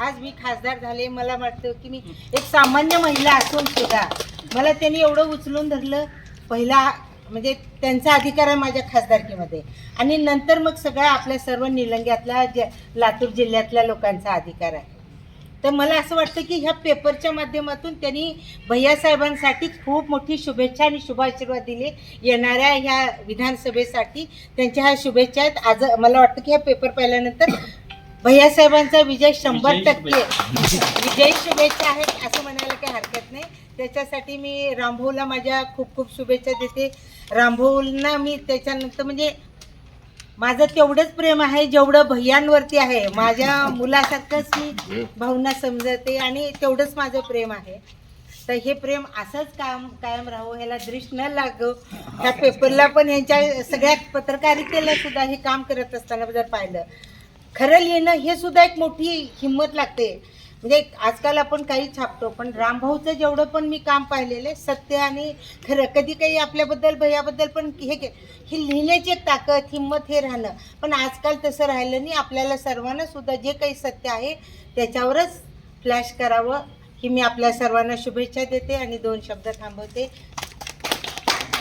आज मी खासदार झाले मला वाटतं की मी एक सामान्य महिला असून सुद्धा मला त्यांनी एवढं उचलून धरलं. पहिला म्हणजे त्यांचा अधिकार आहे माझ्या खासदारकीमध्ये. आणि नंतर मग सगळा आपल्या सर्व निलंग्यातला ज लातूर जिल्ह्यातल्या लोकांचा अधिकार आहे. तर मला असं वाटतं की ह्या पेपरच्या माध्यमातून त्यांनी भैयासाहेबांसाठी खूप मोठी शुभेच्छा आणि शुभाशीर्वाद दिले. येणाऱ्या ह्या विधानसभेसाठी त्यांच्या ह्या शुभेच्छा आहेत. आज मला वाटतं की हा पेपर पाहिल्यानंतर भैयासाहेबांचा विजय शंभर टक्के. विजयी शुभेच्छा आहेत असं म्हणायला काही हरकत नाही. त्याच्यासाठी मी रामभाऊला माझ्या खूप खूप शुभेच्छा देते. रामभाऊंना मी त्याच्यानंतर म्हणजे माझं तेवढंच प्रेम आहे जेवढं भैयांवरती आहे. माझ्या मुलासारखंच मी भाऊंना समजते आणि तेवढंच माझं प्रेम आहे. तर हे प्रेम असंच काम कायम राहो ह्याला दृष्ट न लागो. ह्या पेपरला पण यांच्या सगळ्या पत्रकारितेला सुद्धा हे काम करत असताना जर पाहिलं खरं लिहिणं हे सुद्धा एक मोठी हिंमत लागते. म्हणजे आजकाल आपण काही छापतो पण रामभाऊचं जेवढं पण मी काम पाहिलेलं आहे सत्य आणि खरं कधी काही आपल्याबद्दल भयाबद्दल पण हे के- ही लिहिण्याची एक ताकद हिंमत हे राहणं. पण आजकाल तसं राहिलं नाही आपल्याला सर्वांना सुद्धा जे काही सत्य आहे त्याच्यावरच फ्लॅश करावं ही मी आपल्या सर्वांना शुभेच्छा देते आणि दोन शब्द थांबवते.